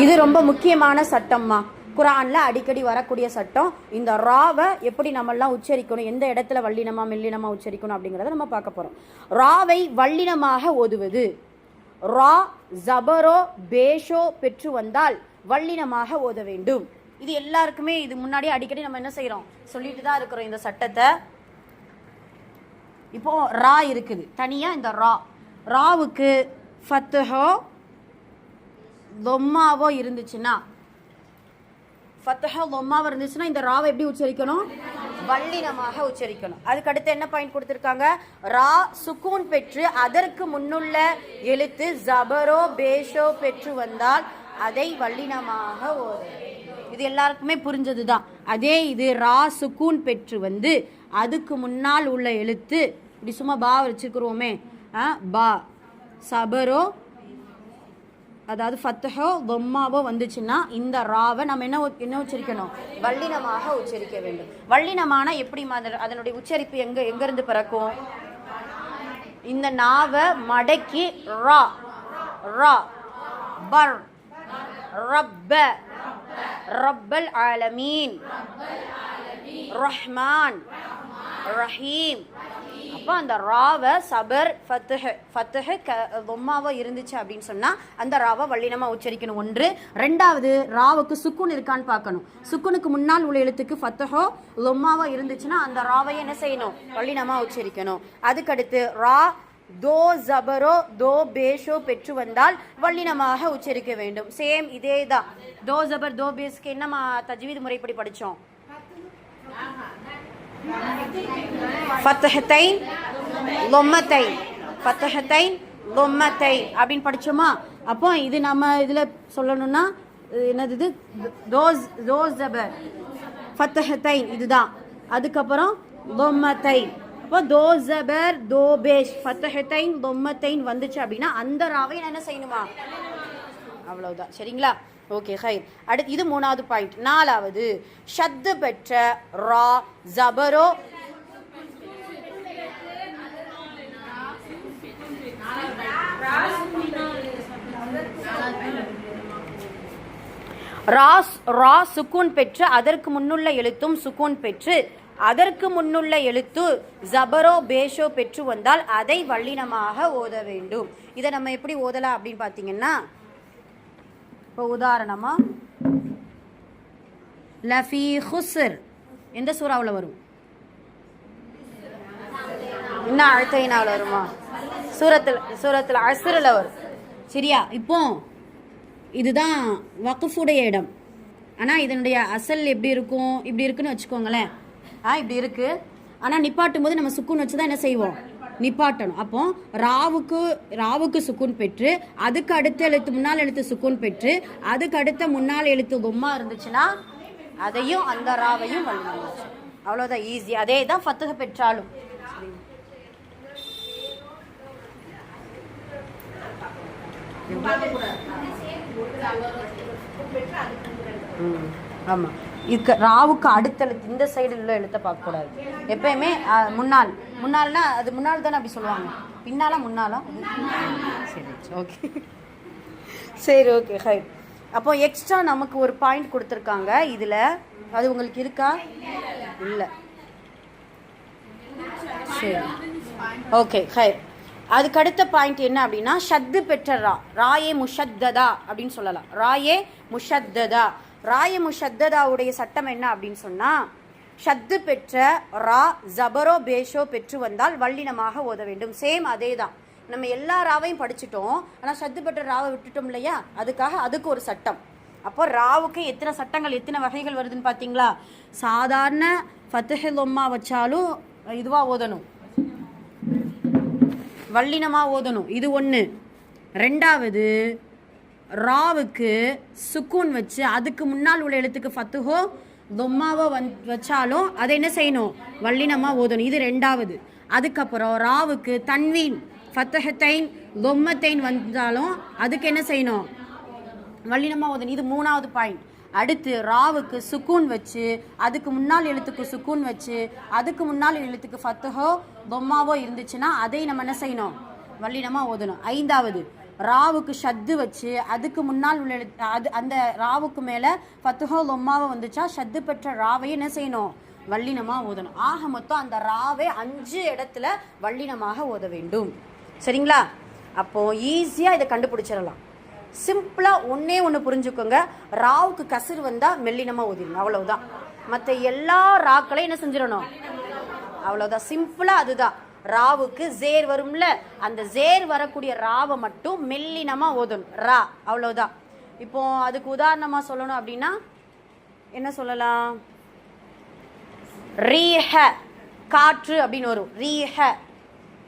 இது ரொம்ப முக்கியமான சட்டம்மா. குரான்ல அடிக்கடி வரக்கூடிய சட்டம் இந்த ராவை எப்படி நம்மெல்லாம் உச்சரிக்கணும் எந்த இடத்துல வள்ளினமா மெல்லினமா உச்சரிக்கணும் அப்படிங்கறத நம்ம பார்க்க போறோம். ராவை வல்லினமாக ஓதுவது. ரா ஜபரோ பேஷோ பெற்று வந்தால் வல்லினமாக ஓத வேண்டும். இது எல்லாருக்குமே இது முன்னாடி அடிக்கடி நம்ம என்ன செய்கிறோம் சொல்லிட்டு தான் இருக்கிறோம் இந்த சட்டத்தை. இப்போ ரா இருக்குது. தனியா இந்த ரா. ராவுக்கு ஃபத்துஹோ லொம்மாவோ இருந்துச்சுன்னா? ஃபத்தஹா லொம்மாவோ இருந்துச்சுன்னா இந்த ராவை எப்படி உச்சரிக்கணும்? வல்லினமாக உச்சரிக்கணும். அதுக்கு அடுத்து என்ன பாயிண்ட் கொடுத்துருக்காங்க? ரா சுக்கூன் பெற்று அதற்கு முன்னுள்ள எழுத்து ஜபரோ பேஷோ பெற்று வந்தால் அதை வல்லினமாக இது எல்லாருக்குமே புரிஞ்சது தான் அதே இது ரா சுக்கூன் பெற்று வந்து அதுக்கு முன்னால் உள்ள எழுத்து இப்படி சும்மா பா வச்சுக்கிறோமே ஆ, பா சபரோ அதாவது ஃபத்தஹோ பொம்மாவோ வந்துச்சுன்னா இந்த ராவை நம்ம என்ன என்ன உச்சரிக்கணும்? வல்லினமாக உச்சரிக்க வேண்டும். வல்லினமான எப்படி அதனுடைய உச்சரிப்பு எங்க எங்கேருந்து பிறக்கும்? இந்த நாவை மடக்கி ரா ரா பர் ரப்ப ரப்பல் ஆலமீன் ரஹ்மான் ரஹீம் அப்போ அந்த ராவை சபர் ஃபத்துஹ் ஃபத்துஹ் க பொம்மாவோ இருந்துச்சு அப்படின்னு சொன்னால் அந்த ராவை வல்லினமாக உச்சரிக்கணும். ஒன்று. ரெண்டாவது ராவுக்கு சுக்குன் இருக்கான்னு பார்க்கணும். சுக்குனுக்கு முன்னால் உள்ள எழுத்துக்கு ஃபத்துஹோ லொம்மாவோ இருந்துச்சுன்னா அந்த ராவை என்ன செய்யணும்? வல்லினமாக உச்சரிக்கணும். அதுக்கடுத்து ரா தோ ஜபரோ தோ பேஷோ பெற்று வந்தால் வல்லினமாக உச்சரிக்க வேண்டும். சேம் இதே தான் தோ ஜபர் தோ பேஸ்க்கு என்னமா தஜ்வீது முறைப்படி படித்தோம் ஃபத்தஹத்தைன் லொம்மத்தைன். ஃபத்தஹத்தைன் லொம்மத்தைன். அப்படின்னு படிச்சோமா? அப்போ இது நம்ம இதில் சொல்லணும்னா என்னது இது? தோஸ் தோஸ் ஜபர் ஃபத்தஹத்தைன் இதுதான். அதுக்கப்புறம் லொம்மத்தைன். அப்போ தோ ஜபர் தோ பேஷ் ஃபத்தஹத்தைன் லொம்மத்தைன் வந்துச்சு அப்படின்னா அந்த ராவை நான் என்ன செய்யணுமா? அவ்வளவுதான். சரிங்களா? ஓகே ஹைர் அடுத்து இது மூணாவது பாயிண்ட் நாலாவது ஷத்து பெற்ற ரா ஜபரோ ராஸ் ரா சுக்கூன் பெற்று அதற்கு முன்னுள்ள எழுத்தும் சுக்கூன் பெற்று அதற்கு முன்னுள்ள எழுத்து ஜபரோ பேஷோ பெற்று வந்தால் அதை வல்லினமாக ஓத வேண்டும். இதை நம்ம எப்படி ஓதலாம் அப்படின்னு பார்த்தீங்கன்னா இப்போ உதாரணமா லஃபி ஹுசர் எந்த சூறாவில் வரும்? இன்னும் அழுத்தைனாவில் வருமா? சூரத்தில் சூரத்தில் அசுரில் வரும். சரியா? இப்போ இதுதான் வக்குஃபுடைய இடம். ஆனால் இதனுடைய அசல் எப்படி இருக்கும்? இப்படி இருக்குன்னு வச்சுக்கோங்களேன். ஆ இப்படி இருக்கு. ஆனால் நிப்பாட்டும் போது நம்ம சுக்குன் வச்சு தான் என்ன செய்வோம்? நிப்பாட்டணும். அப்போ ராவுக்கு ராவுக்கு சுக்குன் பெற்று அதுக்கு அடுத்த எழுத்து முன்னால் எழுத்து சுக்குன் பெற்று அதுக்கு அடுத்த முன்னால் எழுத்து கும்மா இருந்துச்சுன்னா அதையும் அந்த ராவையும் வழிநடச்சு அவ்வளோதான் ஈஸி அதே தான் ஃபத்துக பெற்றாலும். ம், ஆமாம் இதுக்கு ராவுக்கு அடுத்த எழுத்து இந்த சைடு உள்ள எழுத்தை பார்க்கக்கூடாது. எப்பயுமே முன்னாள். முன்னால் முன்னால்னா அது முன்னால் தானே அப்படி சொல்லுவாங்க. பின்னாலா முன்னாலா சரி ஓகே. சரி ஓகே ஹை. அப்போ எக்ஸ்ட்ரா நமக்கு ஒரு பாயிண்ட் கொடுத்துருக்காங்க. இதில் அது உங்களுக்கு இருக்கா? இல்லை. சரி. Okay hi. அதுக்கு அடுத்த பாயிண்ட் என்ன அப்படின்னா ஷத்து பெற்ற ரா ராயே முஷத்ததா அப்படின்னு சொல்லலாம். ராயே முஷத்ததா. ராயே முஷத்ததாவுடைய சட்டம் என்ன அப்படின்னு சொன்னால் ஷத்து பெற்ற ரா ஜபரோ பேஷோ பெற்று வந்தால் வல்லினமாக ஓத வேண்டும். சேம் அதே தான் நம்ம எல்லா ராவையும் படிச்சிட்டோம். ஆனால் ஷத்து பெற்ற ராவை விட்டுட்டோம் இல்லையா? அதுக்காக அதுக்கு ஒரு சட்டம். அப்போ ராவுக்கு எத்தனை சட்டங்கள் எத்தனை வகைகள் வருதுன்னு பார்த்தீங்களா சாதாரண ஃபத்துஹில் ஒம்மா வச்சாலும் இதுவாக ஓதணும். வல்லினமாக ஓதணும். இது ஒன்று ரெண்டாவது ராவுக்கு சுக்கூன் வச்சு அதுக்கு முன்னால் உள்ள எழுத்துக்கு ஃபத்துஹோ தொம்மாவோ வந் வச்சாலும் அதை என்ன செய்யணும்? வல்லினமாக ஓதணும். இது ரெண்டாவது. அதுக்கப்புறம் ராவுக்கு தன்வீன் ஃபத்தஹத்தைன் தொம்மத்தைன் வந்தாலும் அதுக்கு என்ன செய்யணும்? வல்லினமாக ஓதணும். இது மூணாவது பாயிண்ட் அடுத்து ராவுக்கு சுக்கூன் வச்சு அதுக்கு முன்னால் எழுத்துக்கு சுக்கூன் வச்சு அதுக்கு முன்னால் எழுத்துக்கு ஃபத்துஹோ பொம்மாவோ இருந்துச்சுன்னா அதை நம்ம என்ன செய்யணும்? வல்லினமாக ஓதணும். ஐந்தாவது ராவுக்கு ஷத்து வச்சு அதுக்கு முன்னால் உள்ள எழுத்து அது அந்த ராவுக்கு மேலே ஃபத்துஹோ லொம்மாவை வந்துச்சா ஷத்து பெற்ற ராவை என்ன செய்யணும்? வல்லினமாக ஓதணும். ஆக மொத்தம் அந்த ராவை அஞ்சு இடத்துல வல்லினமாக ஓத வேண்டும். சரிங்களா? அப்போது ஈஸியாக இதை கண்டுபிடிச்சிடலாம். சிம்பிளாக ஒன்றே ஒன்று புரிஞ்சுக்கோங்க. ராவுக்கு கசிர் வந்தால் மெல்லினமாக ஓதிடணும் அவ்வளவுதான். மற்ற எல்லா ராக்களையும் என்ன செஞ்சிடணும்? அவ்வளோதான் சிம்பிளாக அதுதான். ராவுக்கு ஜேர் வரும்ல அந்த ஜேர் வரக்கூடிய ராவை மட்டும் மெல்லினமாக ஓதணும். ரா அவ்வளோதான் இப்போ அதுக்கு உதாரணமாக சொல்லணும் அப்படின்னா என்ன சொல்லலாம்? ரீஹ காற்று அப்படின்னு வரும். ரீஹ.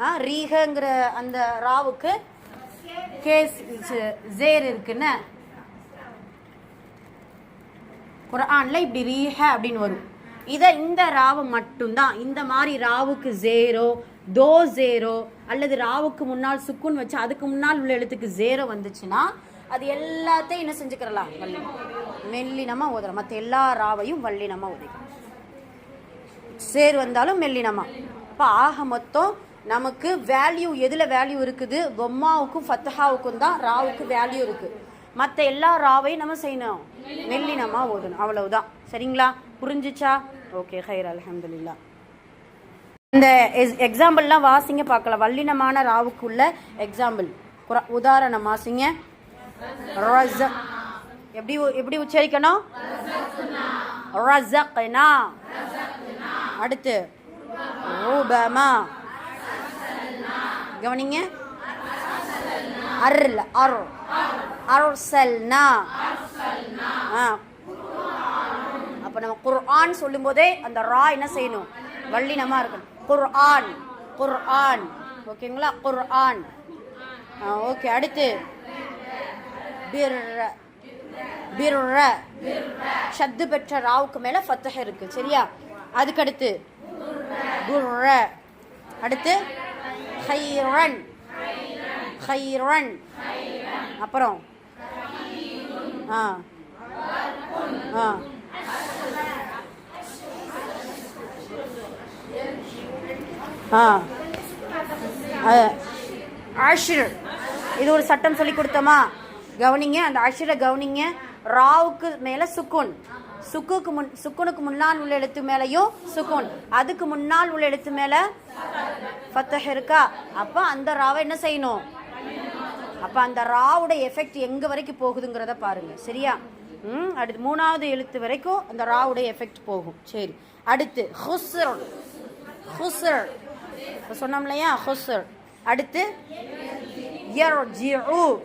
ஆ ரீஹங்கிற அந்த ராவுக்கு கேஸ் ஜேர் இருக்குன்னு குரான்ல இப்படி ரீஹ அப்படின்னு வரும். இதை இந்த ராவை மட்டும்தான். இந்த மாதிரி ராவுக்கு ஜேரோ தோ ஜேரோ அல்லது ராவுக்கு முன்னால் சுக்குன் வச்சு அதுக்கு முன்னால் உள்ள எழுத்துக்கு ஜேரோ வந்துச்சுன்னா அது எல்லாத்தையும் என்ன செஞ்சுக்கிறலாம்? வள்ளி மெல்லினமா ஓதுறோம் மற்ற எல்லா ராவையும் வள்ளினமா ஓதிக்கிறோம் சேர் வந்தாலும் மெல்லினமா. அப்போ ஆக மொத்தம் நமக்கு வேல்யூ எதில் வேல்யூ இருக்குது? பொம்மாவுக்கும் ஃபத்தஹாவுக்கும் தான் ராவுக்கு வேல்யூ இருக்குது மற்ற எல்லா ராவையும் நம்ம செய்யணும். மெல்லினமாக ஓதணும். அவ்வளவுதான். சரிங்களா? புரிஞ்சிச்சா? ஓகே ஹைர் அலமதுல்லா இந்த எக்ஸாம்பிள்லாம் வாசிங்க பார்க்கலாம். வல்லினமான ராவுக்குள்ள எக்ஸாம்பிள் உதாரணம் வாசிங்க. எப்படி உ- எப்படி உச்சரிக்கணும்? ரஸக்னா அடுத்து ரூபமா. கவனிங்க. அர்ல அரு அர்சல்னா ஆ. அப்போ நம்ம குர்ஆன் சொல்லும்போதே அந்த ரா என்ன செய்யணும்? வள்ளினமா இருக்கணும். குர்ஆன் குர்ஆன். ஓகேங்களா? குர்ஆன். ஆ ஓகே அடுத்து. பிர்ர பிர்ர. ஷத்து பெற்ற ராவுக்கு மேல ஃபத்தஹ இருக்கு. சரியா? அதுக்கடுத்து. குர்ர அடுத்து. ஹைரன். ஹைரன். அப்புறம்? ஆ. ஆ. ஆ. ஆஷிர் இது ஒரு சட்டம் சொல்லி கொடுத்தோமா? கவனிங்க அந்த அஷிரை கவனிங்க ராவுக்கு மேல சுக்குன். சுக்குக்கு முன் சுக்குனுக்கு முன்னால் உள்ள எழுத்து மேலேயும் சுக்குன். அதுக்கு முன்னால் உள்ள எழுத்து மேலே ஃபத்தஹ் இருக்கா? அப்போ அந்த ராவை என்ன செய்யணும்? அப்போ அந்த ராவோட எஃபெக்ட் எங்கே வரைக்கும் போகுதுங்கிறத பாருங்கள் சரியா? ம் அடுத்து மூணாவது எழுத்து வரைக்கும் அந்த ராவுடைய எஃபெக்ட் போகும். சரி. அடுத்து ஹுஸ்ர். ஹுஸ்ர். சொன்னோம் இல்லையா? ஹுஸ்ர். அடுத்து யர்ஜிஉ.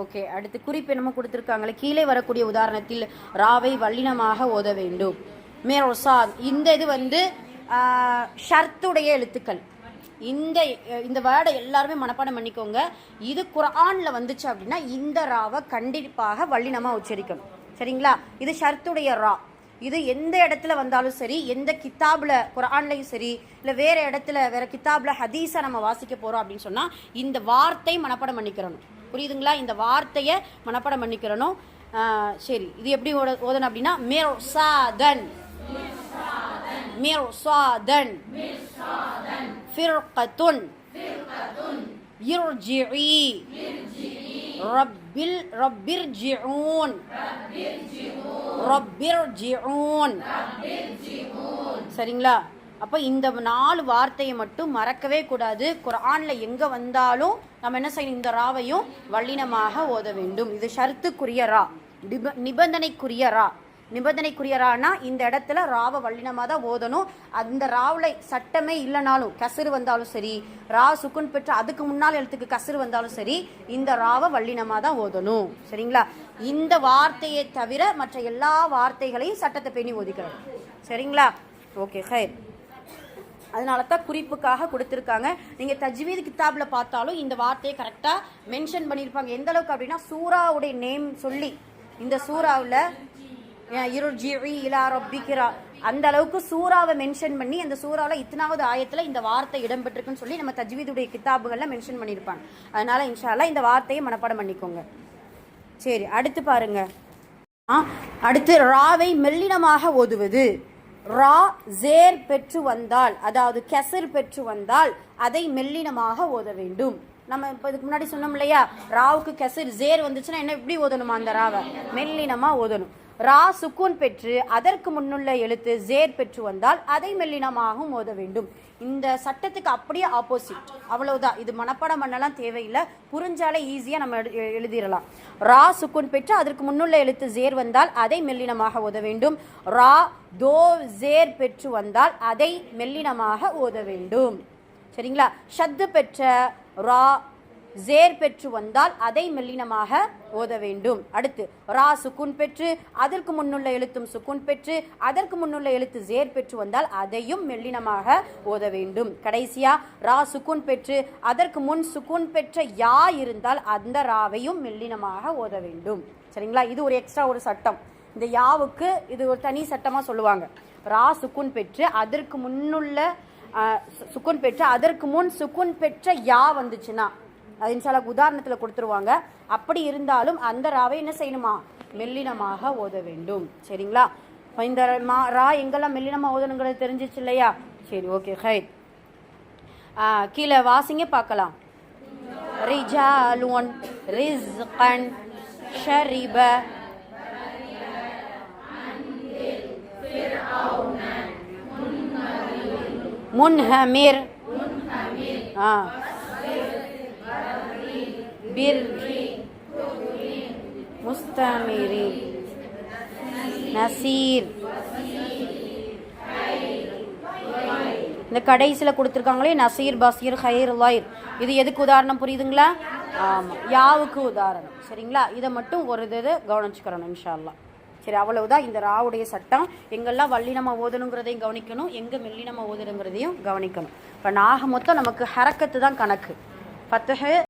ஓகே அடுத்து குறிப்பு என்னமோ கொடுத்துருக்காங்களே. கீழே வரக்கூடிய உதாரணத்தில் ராவை வல்லினமாக ஓத வேண்டும். மேரோசாத் இந்த இது வந்து ஷர்த்துடைய எழுத்துக்கள். இந்த இந்த வேர்டை எல்லாருமே மனப்பாடம் பண்ணிக்கோங்க. இது குரானில் வந்துச்சு அப்படின்னா இந்த ராவை கண்டிப்பாக வல்லினமாக உச்சரிக்கணும். சரிங்களா? இது ஷர்த்துடைய ரா. இது எந்த இடத்துல வந்தாலும் சரி எந்த கித்தாபில் குரான்லையும் சரி இல்லை வேறு இடத்துல வேறு கித்தாபில் ஹதீஸை நம்ம வாசிக்க போகிறோம் அப்படின்னு சொன்னால் இந்த வார்த்தை மனப்பாடம் பண்ணிக்கிறணும். புரியுதுங்களா? இந்த வார்த்தையை மனப்பாடம் பண்ணிக்கிறணும். சரி. இது எப்படி ஓதணும் அப்படின்னா மிர்சாதன். மிர்சாதன். ஃபிர்கத்துன். இர்ஜிஇ ரப்பில் ரப்பிர்ஜிஊன் ரப்பிர்ஜிஊன் சரிங்களா? அப்போ இந்த நாலு வார்த்தையை மட்டும் மறக்கவே கூடாது. குரானில் எங்கே வந்தாலும் நம்ம என்ன செய்யணும்? இந்த ராவையும் வல்லினமாக ஓத வேண்டும். இது ஷர்த்துக்குரிய ரா. நிப நிபந்தனைக்குரிய ரா. நிபந்தனைக்குரிய ரானா இந்த இடத்துல ராவை வல்லினமாக தான் ஓதணும். அந்த ராவில் சட்டமே இல்லைனாலும் கசுறு வந்தாலும் சரி ரா சுக்குன் பெற்ற அதுக்கு முன்னால் எழுத்துக்கு கசுறு வந்தாலும் சரி இந்த ராவை வல்லினமாக தான் ஓதணும். சரிங்களா? இந்த வார்த்தையை தவிர மற்ற எல்லா வார்த்தைகளையும் சட்டத்தை பேணி ஒதுக்கிறோம் சரிங்களா? ஓகே ஹை அதனால தான் குறிப்புக்காக கொடுத்துருக்காங்க. நீங்கள் தஜ்வீத் கித்தாபில் பார்த்தாலும் இந்த வார்த்தையை கரெக்டாக மென்ஷன் பண்ணியிருப்பாங்க. எந்த அளவுக்கு அப்படின்னா சூராவுடைய நேம் சொல்லி இந்த சூறாவில் இருஜிஇ இலா ரப்பிக்கிறா அந்த அளவுக்கு சூறாவை மென்ஷன் பண்ணி அந்த சூறாவில் இத்தனாவது ஆயத்தில் இந்த வார்த்தை இடம்பெற்றிருக்குன்னு சொல்லி நம்ம தஜ்வீதுடைய கித்தாபுகளில் மென்ஷன் பண்ணியிருப்பாங்க. அதனால இன்ஷால்லா இந்த வார்த்தையை மனப்பாடம் பண்ணிக்கோங்க. சரி அடுத்து பாருங்க. ஆ, அடுத்து ராவை மெல்லினமாக ஓதுவது. ரா ஜேர் பெற்று வந்தால் அதாவது கெசர் பெற்று வந்தால் அதை மெல்லினமாக ஓத வேண்டும். நம்ம இப்போ இதுக்கு முன்னாடி சொன்னோம் இல்லையா? ராவுக்கு கெசர் ஜேர் வந்துச்சுன்னா என்ன எப்படி ஓதணுமா அந்த ராவை? மெல்லினமாக ஓதணும். ரா சுக்கூன் பெற்று அதற்கு முன்னுள்ள எழுத்து ஜேர் பெற்று வந்தால் அதை மெல்லினமாகவும் ஓத வேண்டும். இந்த சட்டத்துக்கு அப்படியே ஆப்போசிட் அவ்வளவுதான். இது மனப்பாடம் பண்ணலாம் தேவையில்லை. புரிஞ்சாலே ஈஸியாக நம்ம எழு- எழுதிடலாம். ரா சுக்குன் பெற்று அதற்கு முன்னுள்ள எழுத்து ஜேர் வந்தால் அதை மெல்லினமாக ஓத வேண்டும். ரா தோ ஜேர் பெற்று வந்தால் அதை மெல்லினமாக ஓத வேண்டும். சரிங்களா? ஷத்து பெற்ற ரா ஜேர் பெற்று வந்தால் அதை மெல்லினமாக ஓத வேண்டும். அடுத்து ரா சுக்குன் பெற்று அதற்கு முன்னுள்ள எழுத்தும் சுக்குன் பெற்று அதற்கு முன்னுள்ள எழுத்து ஜேர் பெற்று வந்தால் அதையும் மெல்லினமாக ஓத வேண்டும். கடைசியா ரா சுக்குன் பெற்று அதற்கு முன் சுக்குன் பெற்ற யா இருந்தால் அந்த ராவையும் மெல்லினமாக ஓத வேண்டும். சரிங்களா? இது ஒரு எக்ஸ்ட்ரா ஒரு சட்டம். இந்த யாவுக்கு இது ஒரு தனி சட்டமாக சொல்லுவாங்க. ரா சுக்குன் பெற்று அதற்கு முன்னுள்ள சுக்குன் பெற்று அதற்கு முன் சுக்குன் பெற்ற யா வந்துச்சுன்னா அது உதாரணத்தில் கொடுத்துருவாங்க. அப்படி இருந்தாலும் அந்த ராவை என்ன செய்யணுமா? மெல்லினமாக ஓத வேண்டும். சரிங்களா? இப்ப இந்த மா ரா எங்கெல்லாம் மெல்லினமாக ஓதணுங்கிறது தெரிஞ்சிச்சு இல்லையா? சரி ஓகே ஹை கீழே வாசிங்க பார்க்கலாம். ரிஜாலுன் ரிஸ்கன் ஷரிப. முன்ஹமிர். ஆ. முஸ்தமிரி நசீர். இந்த கடைசியில் கொடுத்துருக்காங்களே நசீர் பசீர் ஹைர் லைர் இது எதுக்கு உதாரணம் புரியுதுங்களா? ஆமாம் யாவுக்கு உதாரணம். சரிங்களா? இதை மட்டும் ஒரு இது கவனிச்சுக்கிறணும் இன்ஷால்லா சரி அவ்வளவுதான். இந்த ராவுடைய சட்டம். எங்கெல்லாம் வல்லினமா ஓதணுங்கிறதையும் கவனிக்கணும். எங்கே மெல்லினமா ஓதுணுங்கிறதையும் கவனிக்கணும். இப்போ நாக மொத்தம் நமக்கு ஹரக்கத்து தான் கணக்கு. ஃபத்தஹு